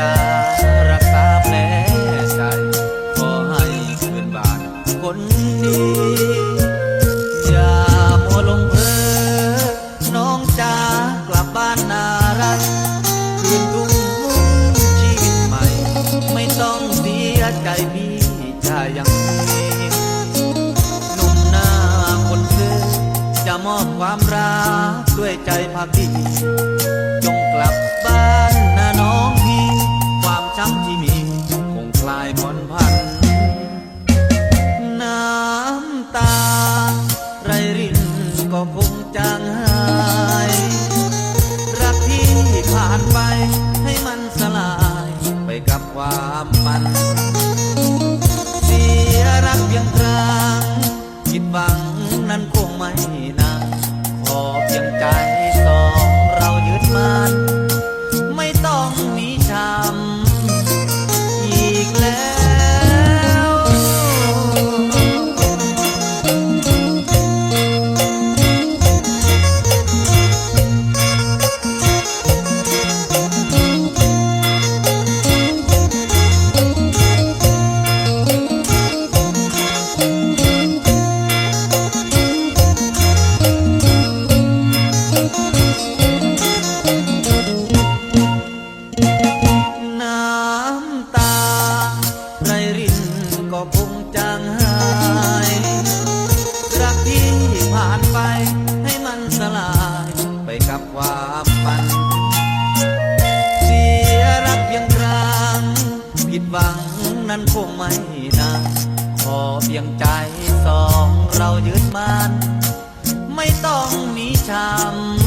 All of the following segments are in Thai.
yeah. ก็คงจางห ยืนมันไม่ต้องมีชำ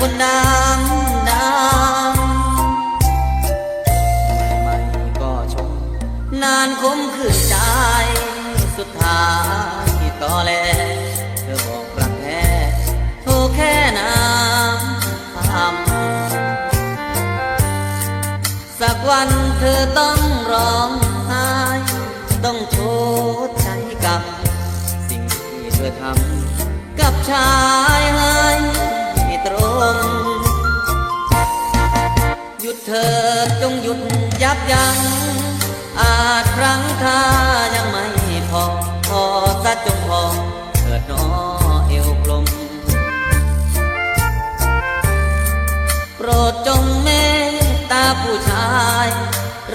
คนน้ำน้ำมันก็ชม นานคมคืนใจ สุดท้ายที่ต่อแลเธอบอกรักแท้โทรแค่น้ำคำสักวันเธอต้องร้องไห้ ต้องโทษใจกับ สิ่งที่เธอทำกับชายให้ ง หยุดเถิดจงหยุดยับยั้ง อาจครั้งท่ายังไม่พอ พอสัะจงพอเถิดนอเอวกลม โปรดจงเมตตาผู้ชาย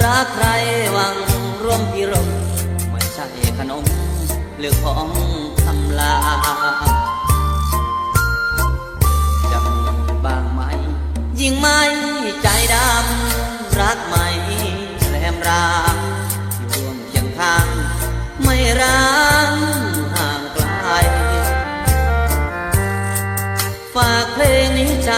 รักใครหวังร่วมพิรมไม่ใช่ขนมหรือของ ไหมใจดำรักไม่แรมรางร่วมเคียงข้าง ไม่ร้างห่างไกล ฝากเพลงนี้ใจ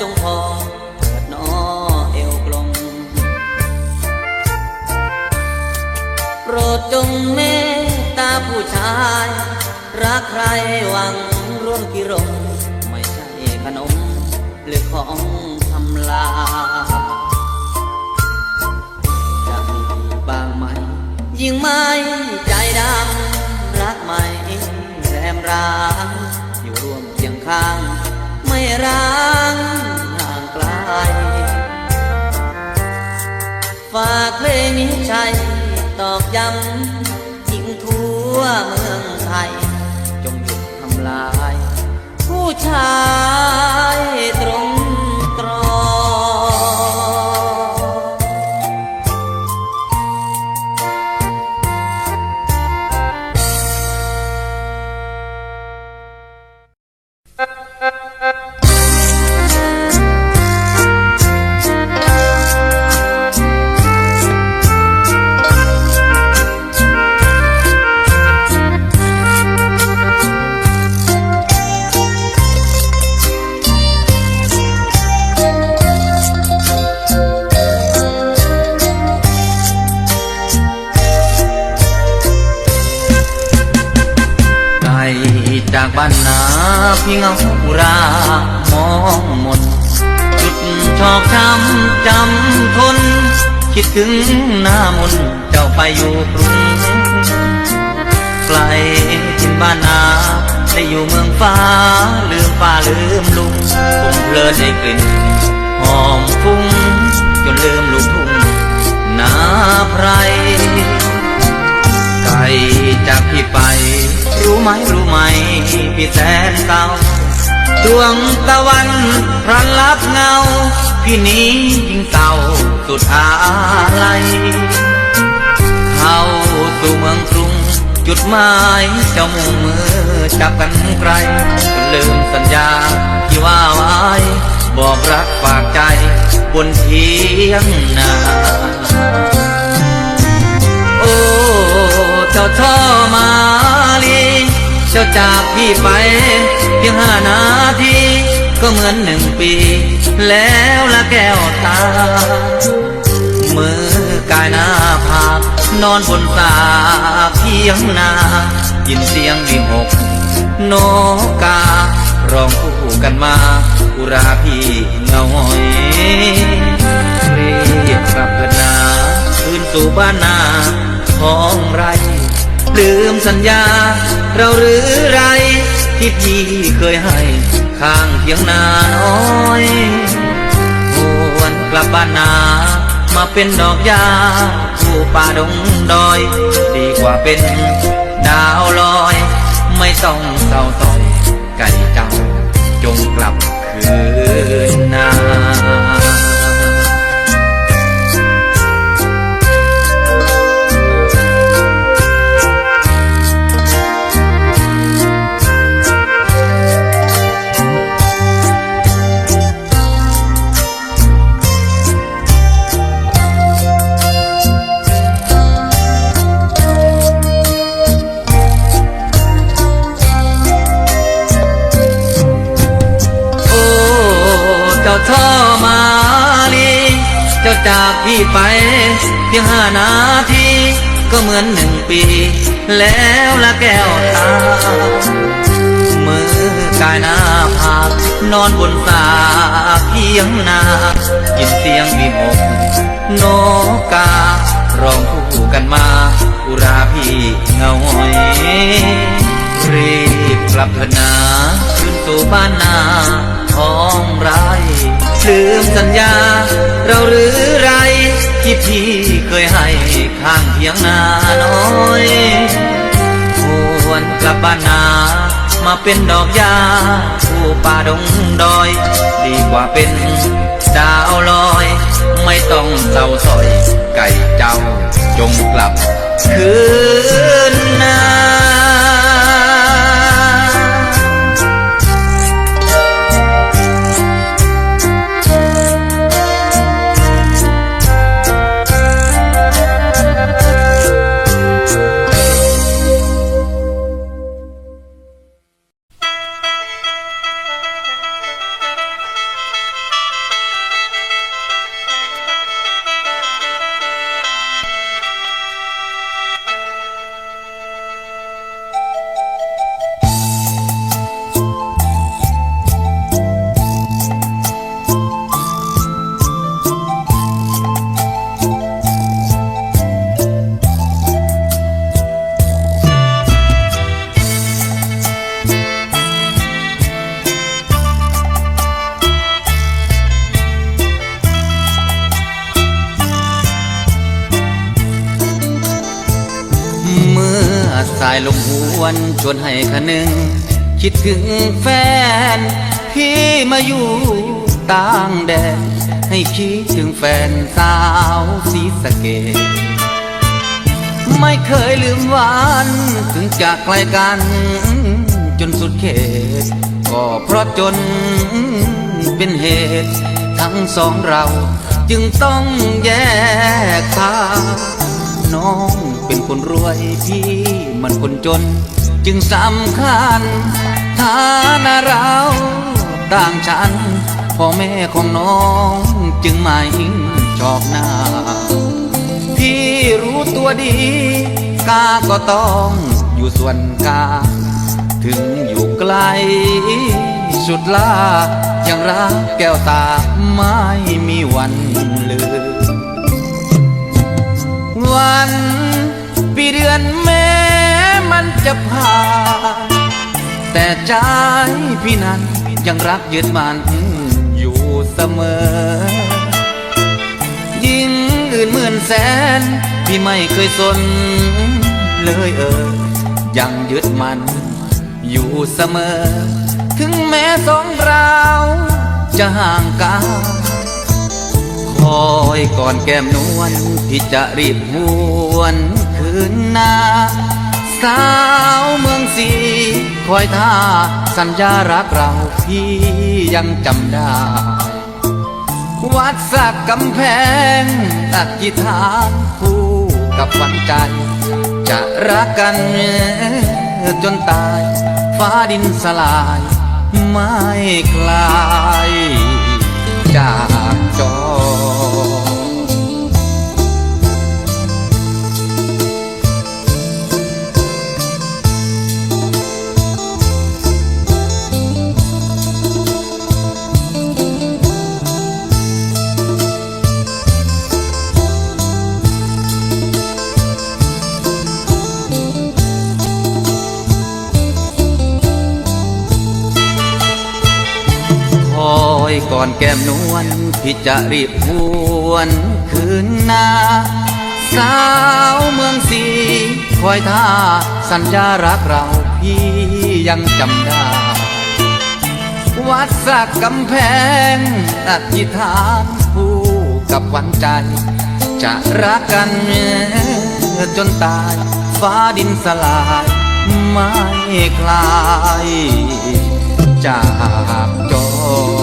จงพอเถิดนอเอวกลมโปรดจงเมตตาผู้ชาย รักใครหวังร่วมกิรมไม่ใช่ขนม หรือของทำลายจะมีบางไหมยิ่งไม่ใจดำรักไม่แรมร้างอยู่ร่วมเคียงข้างไม่ร้าง ฝากเพลงนี้ใช้ตอกย้ำยิ่งทั่วเมืองไทย จงหยุดทำลาย ผู้ชาย พี่เงาสุรามองมนจุดชอกช้ำจำทน คิดถึงหน้ามนเจ้าไปอยู่กรุงไกลทิ้นบ้านนาได้อยู่เมืองฟ้า ลืมฟ้าลืมลุงคงเพลิดในกลิ่นหอมฟุ้ง ไหมรู้ไหมพี่แสนเศร้าดวงตะวันพรันลับเงา พี่นี้ยิ่งเศร้าสุดอาลัยเข้าสู่เมืองกรุง จุดหมายเจ้ามุ่งมือจับกันไกลจนลืมสัญญาที่ว่าไว้บอกรักฝากใจบนเทียงนาโอ้เจ้าช่อมาลี เจ้าจากพี่ไป เพียงห้านาที ก็เหมือนหนึ่งปี แล้วละแก้วตา มือกายหน้าผากนอนบนสาเพียงนายินเสียงวิหกนกการ้องคู่กันมา อุราพี่เงาหอยรีบกลับเถิดนาคืนสู่บ้านนาของไร ลืมสัญญา เราหรือไรที่พี่เคยให้ ข้างเพียงนาน้อยหวนกลับบ้านนา มาเป็นดอกยาผู้ป่าดงดอย ดีกว่าเป็นดาวลอย ไม่ต้องเศร้าต่อยไก่เจ้าจงกลับคืนนา จากพี่ไป เพียงห้านาที ก็เหมือนหนึ่งปี แล้วละแก้วตา มือกายหน้าผากนอนบนสาเพียงนายินเสียงวิหกนกการ้องคู่กันมา อุราพี่เงาหอยรีบกลับเถอะนาคืนสู่บ้านนาท้องไรลืมสัญญา เราหรือไรที่พี่เคยให้ข้างเพียงนาน้อยควรกลับบ้านนามาเป็นดอกยาผู้ป่าดงดอย ดีกว่าเป็นดาวลอย ไม่ต้องเศร้าสอย ไก่เจ้าจงกลับคืนนาายลมหวนชวนให้คะนึง คิดถึงแฟน พี่มาอยู่ต่างแดนให้คิดถึงแฟนสาวสีสะเกตไม่เคยลืมวันถึงจากไกลกัน จนสุดเขต ก็เพราะจนเป็นเหตุ ทั้งสองเราจึงต้องแยกทางน้องเป็นคนรวยพี่ มันคนจน จึงสำคัญ ฐานะเราต่างฉันพ่อแม่ของน้องจึงไม่ชอบหน้า พี่รู้ตัวดี กาก็ต้องอยู่ส่วนกา ถึงอยู่ไกล สุดลายังรักแก้วตาไม่มีวันลืมวัน ปีเดือนแม้ มันจะผ่านแต่ใจพี่นั้นยังรักยึดมันอยู่เสมอ ยิ่งอื่นหมื่นแสน พี่ไม่เคยสนเลยเออ ยังยึดมันอยู่เสมอ ถึงแม้สองเราจะห่างกันคอยก่อนแก้มนวลพี่จะรีบหวนคืนหน้า สาวเมืองสีคอยท่าสัญญารักเราพี่ยังจำได้ วัดสักกำแพงตัดกีฐานคู่กับวันใจ จะรักกันจนตาย ฟ้าดินสลาย ไม่คลายจาก อยก่อนแก้มนวลพี่จะรีบหวนคืนหน้าสาวเมืองสีคอยท่าสัญญารักเราพี่ยังจำได้ วัดสักกำแพงอธิษฐานคู่กับหวันใจ จะรักกันจนตาย ฟ้าดินสลายไม่คลายจากจอ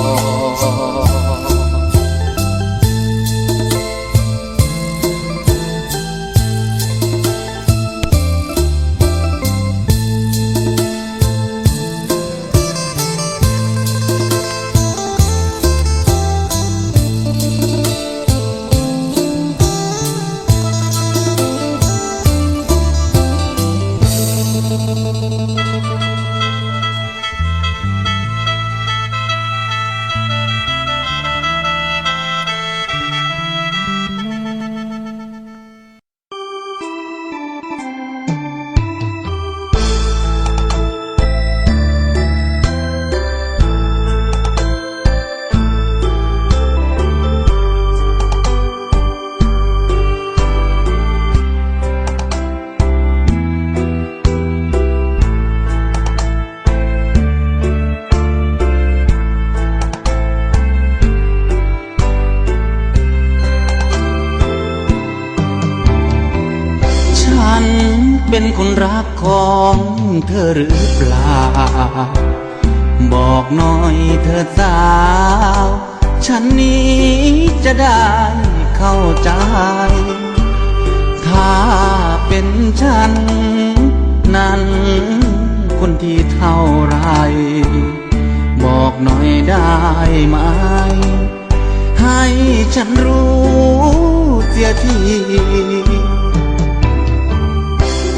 อหรือเปล่า บอกหน่อยเธอสาว ฉันนี้จะได้เข้าใจ ถ้าเป็นฉัน นั้นคนที่เท่าไร บอกหน่อยได้ไหม ให้ฉันรู้เสียที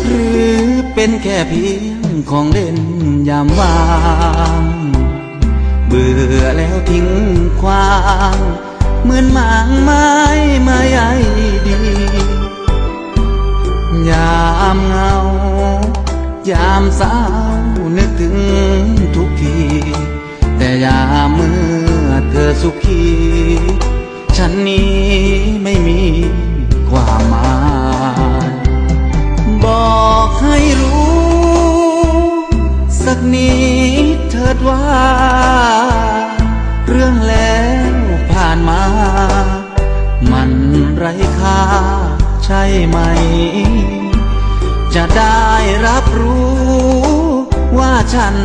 หรือเป็นแค่เพียง ของเล่นยามว่าง เบื่อแล้วทิ้งความเหมือนหมางไม้มาใยดี ยามเงา ยามเศร้านึกถึงทุกที แต่ยามเมื่อเธอสุขี ฉันนี้ไม่มี นิดเถิดว่า เรื่องแล้วผ่านมา มันไร้ค่าใช่ไหม จะได้รับรู้ ว่าฉัน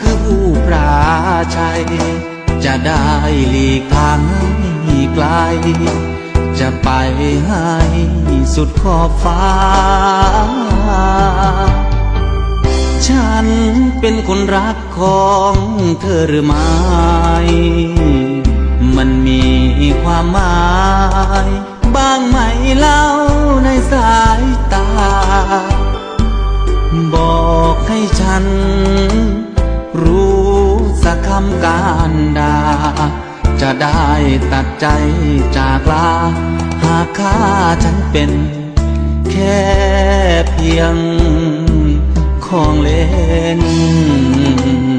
คือผู้ปราชัย จะได้หลีกทางให้ไกล จะไปให้สุดขอบฟ้า เป็นคนรักของเธอหรือไม่ มันมีความหมายบ้างไหมเล่าในสายตา บอกให้ฉัน รู้สักคำการดา จะได้ตัดใจจากลา หากค่าฉันเป็น แค่เพียง ของเล่น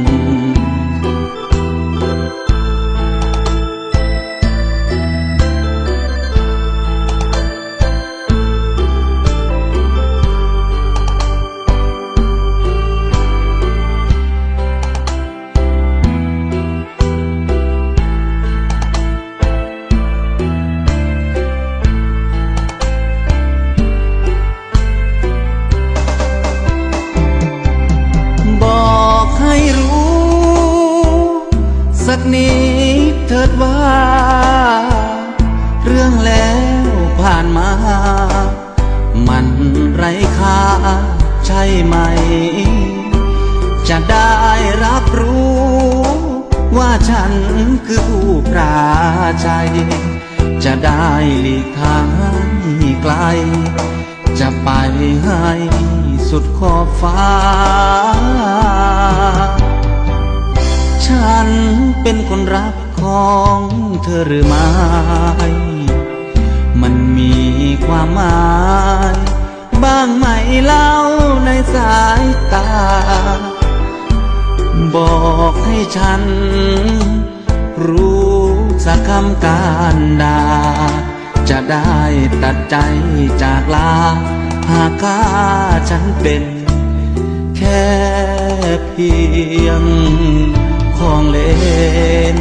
มามันไร้ค่าใช่ไหม จะได้รับรู้ ว่าฉันคือผู้ปราชัย จะได้หลีกทางให้ไกล จะไปให้สุดขอบฟ้า ฉันเป็นคนรักของเธอหรือไม่ มันมีความหมายบ้างไหมเล่าในสายตา บอกให้ฉัน รู้สักคำการดา จะได้ตัดใจจากลา หากค่าฉันเป็นแค่เพียงของเล่น